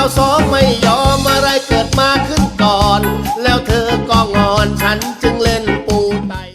เราสองไม่ยอมอะไรเกิดมาขึ้นก่อน แล้วเธอก็งอนฉันจึงเล